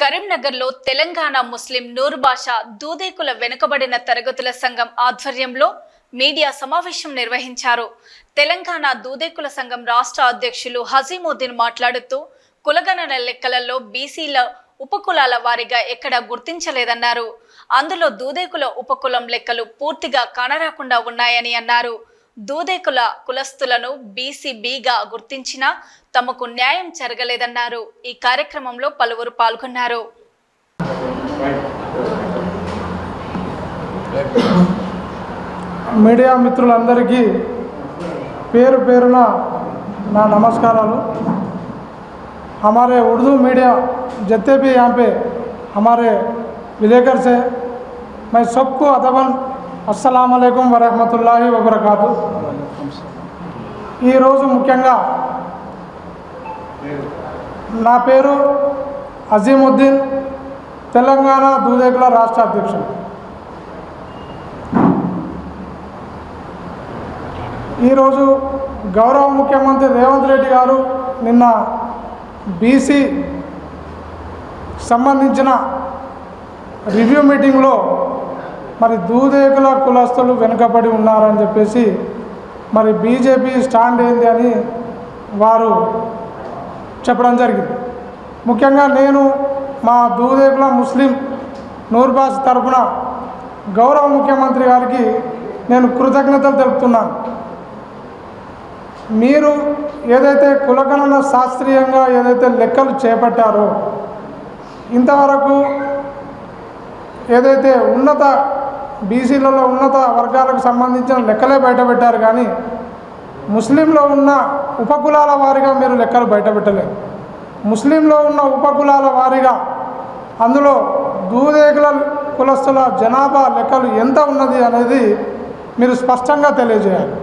కరీంనగర్లో తెలంగాణ ముస్లిం నూరు దూదేకుల వెనుకబడిన తరగతుల సంఘం ఆధ్వర్యంలో మీడియా సమావేశం నిర్వహించారు. తెలంగాణ దూదేకుల సంఘం రాష్ట్ర అధ్యక్షులు హజీముద్దీన్ మాట్లాడుతూ కులగణన లెక్కలలో బీసీల ఉపకులాల వారీగా ఎక్కడా గుర్తించలేదన్నారు. అందులో దూదేకుల ఉపకులం లెక్కలు పూర్తిగా కానరాకుండా ఉన్నాయని అన్నారు. దూదేకుల కులస్తులను బీసీబీగా గుర్తించినా తమకు న్యాయం జరగలేదన్నారు ఈ కార్యక్రమంలో పలువురు పాల్గొన్నారు మీడియా మిత్రులందరికీ పేరు పేరున నా నమస్కారాలు हमारे उर्दू मीडिया जितने भी यहाँ पे हमारे विलेकर्स हैं मैं सबको अदबन అస్సలం అయికం వరహమతుల్లాహి వబర్కాతు. ఈరోజు ముఖ్యంగా నా పేరు అజీముద్దీన్ తెలంగాణ దూదేకుల రాష్ట్ర అధ్యక్షుడు. ఈరోజు గౌరవ ముఖ్యమంత్రి రేవంత్ రెడ్డి గారు నిన్న బీసీ సంబంధించిన రివ్యూ మీటింగ్లో మరి దూదేకుల కులస్తులు వెనుకబడి ఉన్నారని చెప్పేసి మరి బీజేపీ స్టాండ్ ఏంది అని వారు చెప్పడం జరిగింది. ముఖ్యంగా నేను మా దూదేకుల ముస్లిం నూర్బాస్ తరఫున గౌరవ ముఖ్యమంత్రి గారికి నేను కృతజ్ఞతలు తెలుపుతున్నాను. మీరు ఏదైతే కులగణన శాస్త్రీయంగా ఏదైతే లెక్కలు చేపట్టారో ఇంతవరకు ఏదైతే ఉన్నత బీసీలలో ఉన్నత వర్గాలకు సంబంధించిన లెక్కలే బయటపెట్టారు కానీ ముస్లింలో ఉన్న ఉపకులాల వారీగా మీరు లెక్కలు బయటపెట్టలేదు. ముస్లింలో ఉన్న ఉపకులాల వారీగా అందులో దూదేగుల కులస్తుల జనాభా లెక్కలు ఎంత ఉన్నది అనేది మీరు స్పష్టంగా తెలియజేయాలి.